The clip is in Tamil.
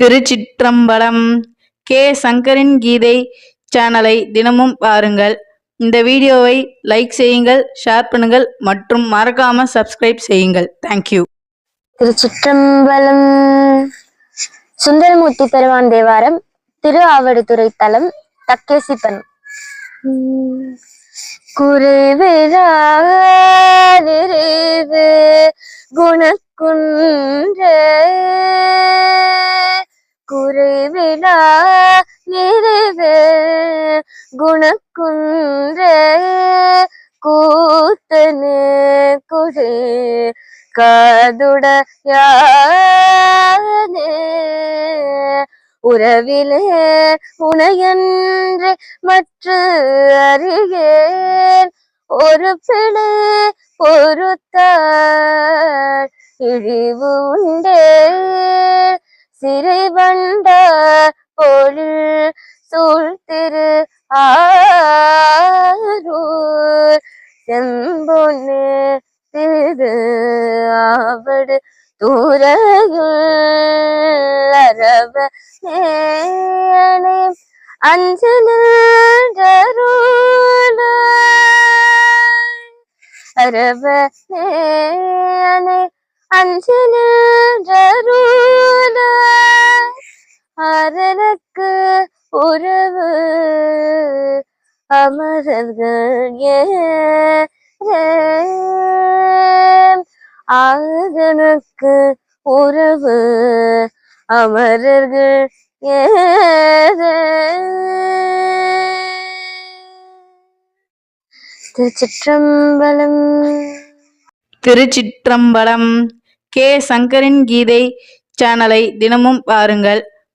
திருச்சிற்றம்பலம் கே. சங்கரின் கீதை சேனலை தினமும் பாருங்கள். இந்த வீடியோவை லைக் செய்யுங்கள் ஷேர் பண்ணுங்கள் மற்றும் மறக்காம சப்ஸ்கிரைப் செய்யுங்கள். தேங்க்யூ திருச்சிற்றம்பலம் சுந்தரமூர்த்தி பெருமான் தேவாரம் திரு ஆவடுதுறை தலம் தக்கேசிப்பன். குறைவிராக குணக்குன்ற குறைவிலா குணக்குன்ற கூத்தனு குழு காதுடையானே. உறவிலே உனையன்று மற்ற அறியேன். ஒரு பிழை பொறுத்தார் இழிவு உண்டே. சிறை வண்டார் கொழில் சூழ் திரு ஆரூர். செம்பொன்னு திரு ஆவடு தூரகுள் அரவ நேனே அஞ்சலருள அரவ நேனே அஞ்சலருள அரனுக்கு உறவு. அமரர்கள் ஆகனுக்கு உறவு. அமரர்கள் திருச்சிற்றம்பலம். திருச்சிற்றம்பலம் கே சங்கரின் கீதை சேனலை தினமும் பாருங்கள்.